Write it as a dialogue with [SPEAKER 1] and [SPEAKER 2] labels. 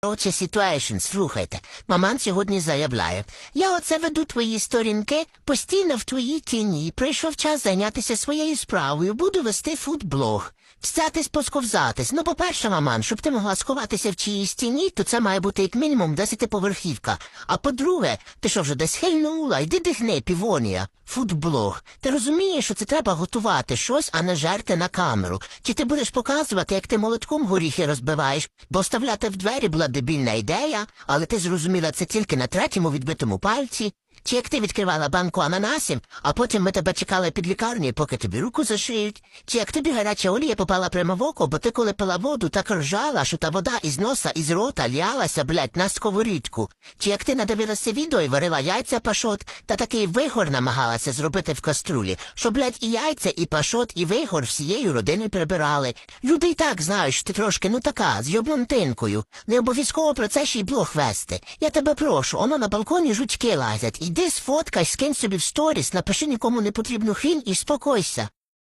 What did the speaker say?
[SPEAKER 1] Короче, ситуейшн, слухайте. Маман сьогодні заявляє. Я оце веду твої сторінки постійно в твоїй тіні. Прийшов час зайнятися своєю справою. Буду вести фудблог. Встатись, посковзатись. Ну, по-перше, маман, щоб ти могла сховатися в чиїсь тіні, то це має бути як мінімум десятиповерхівка. А по-друге, ти що вже десь хильнула? Йди дихни, півонія. Фудблог. Ти розумієш, що це треба готувати щось, а не жерти на камеру. Чи ти будеш показувати, як ти молотком горіхи розбиваєш, бо вставляти в двері була дебільна ідея, але ти зрозуміла це тільки на третьому відбитому пальці. Чи як ти відкривала банку ананасів, а потім ми тебе чекали під лікарнею, поки тобі руку зашиють? Чи як тобі гаряча олія попала прямо в око, бо ти коли пила воду, так ржала, що та вода із носа, із рота лялася, блядь, на сковорідку? Чи як ти надивилася відео і варила яйця пашот, та такий вигор намагалася зробити в каструлі, що, блядь, і яйця, і пашот, і вигор всією родиною прибирали. Люди й так знають, що ти трошки, ну така, з йоблонтинкою. Не обов'язково про це ще й блог вести. Я тебе прошу, воно на балконі жучки лазять. Іди сфоткай, скинь собі в сторіс, напиши нікому не потрібну хрінь і спокойся.